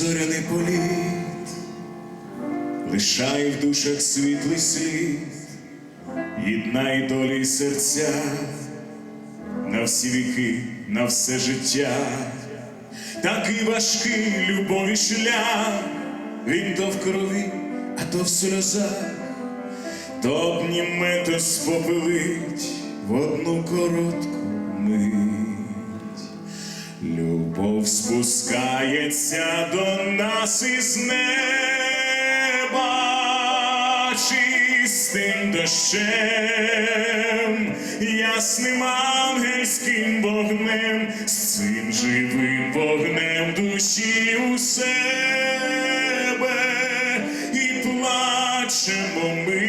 Зоряний політ, лишає в душах світлий слід, єднає долі й серця на всі віки, на все життя, такий важкий любові шлях, він то в крові, а то в сльозах, то обніме, то спопилить в одну коротку мить. Любов спускається до нас із неба чистим дощем, ясним ангельським вогнем, з цим живим вогнем душі у себе і плачемо ми,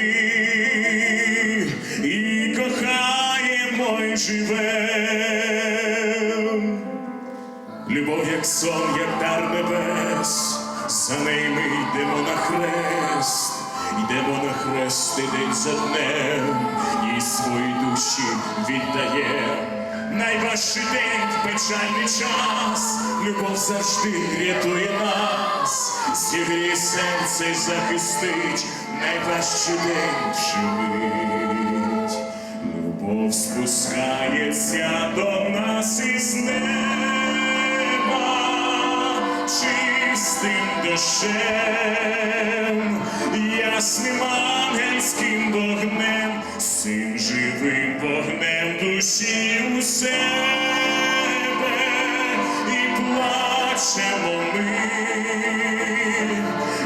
і кохаємо, і живем. Як сон, як дар небес, за неї ми йдемо на хрест, йдемо на хрест і день за днем, і свої душі віддає. Найважчий день, печальний час, любов завжди рятує нас, зігріє серце захистить, найважчий день вживить. Любов спускається до нас із неба дощем, ясним ангельським вогнем, цим живим вогнем душі у себе і плачемо ми,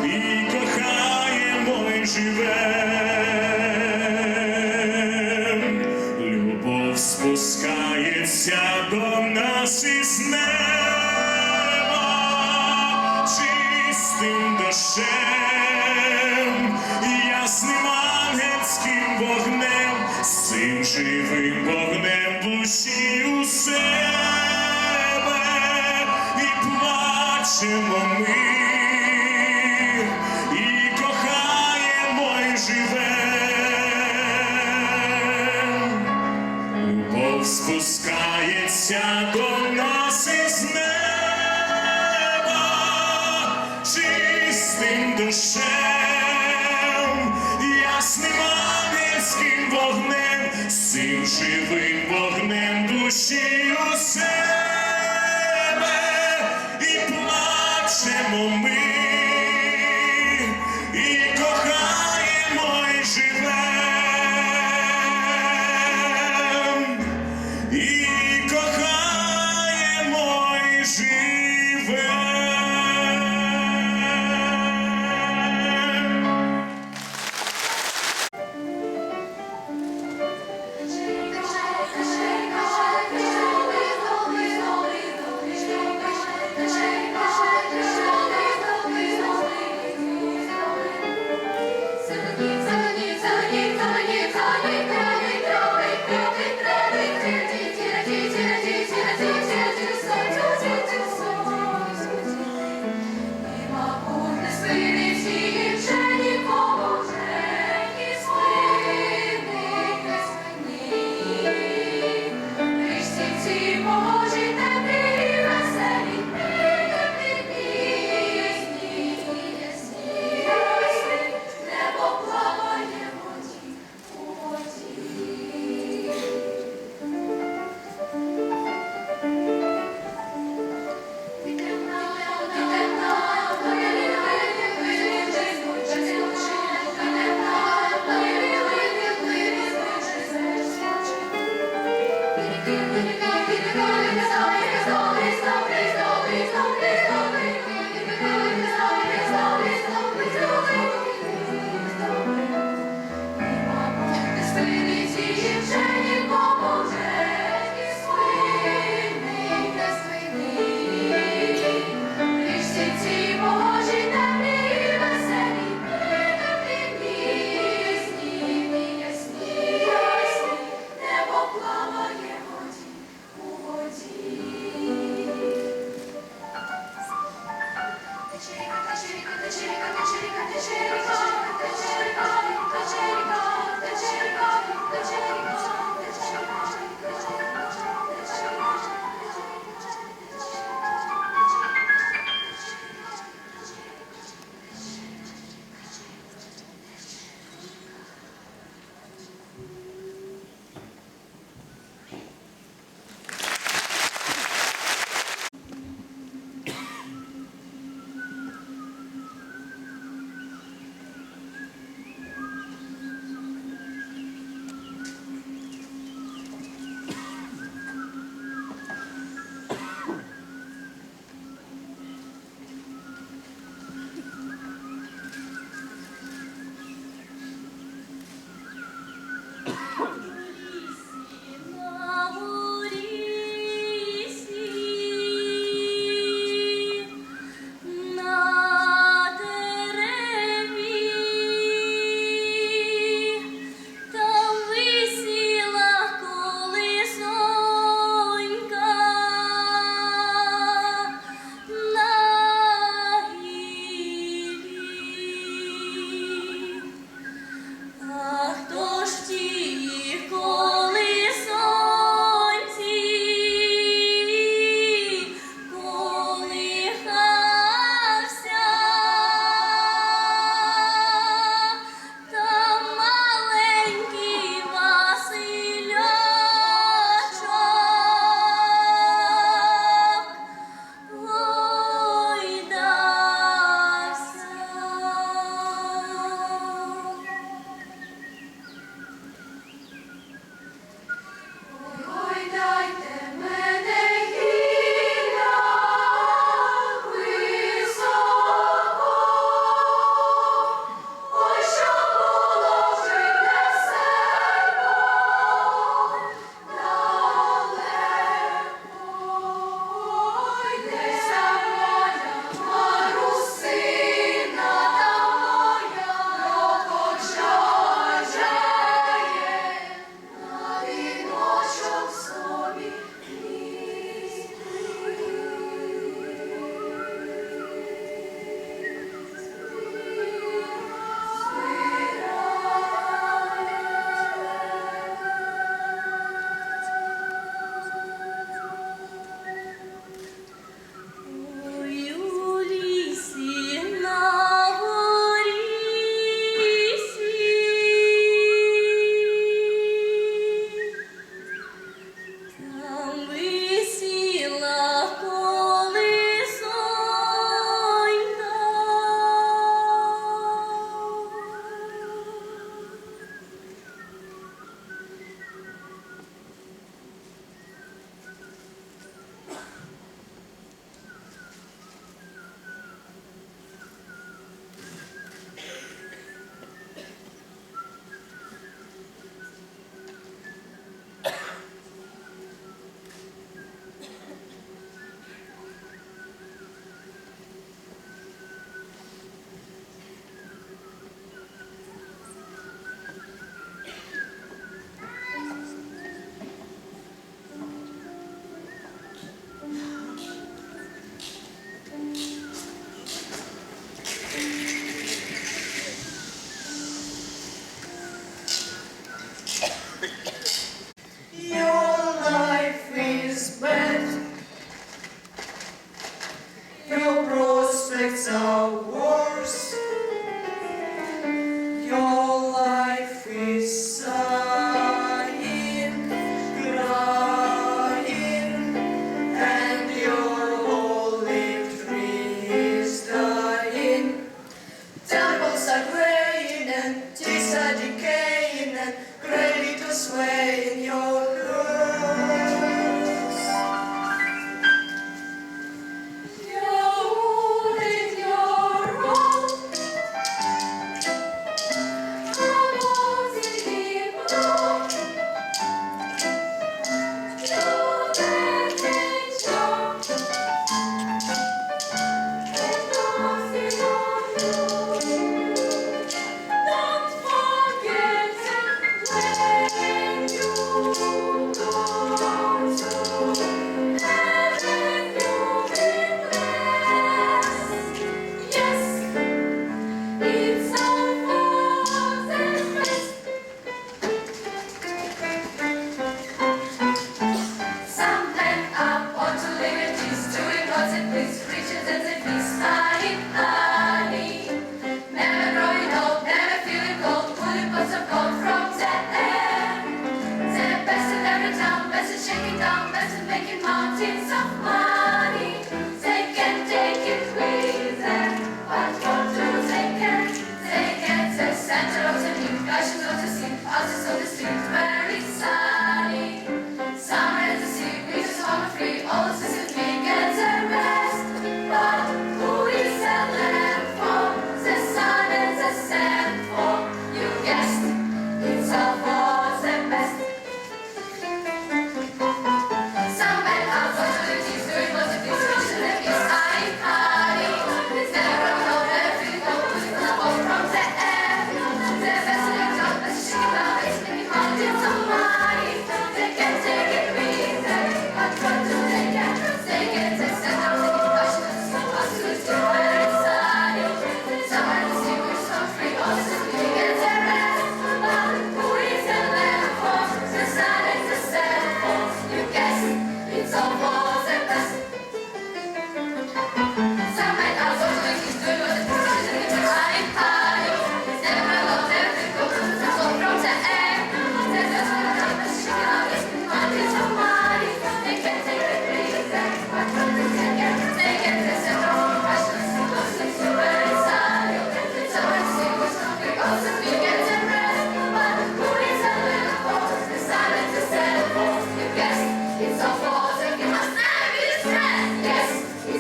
і кохаємо, і живем. Любов спускається до нас із неба чистим дощем, ясним ангельським вогнем, з цим живим вогнем душі у себе. І плачемо ми, спускається до нас із неба душем, ясним ангельським вогнем, цим живим вогнем душі у себе. І плачемо ми,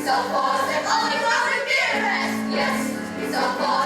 It's a boss it's only God can give us. Yes, it's a boss.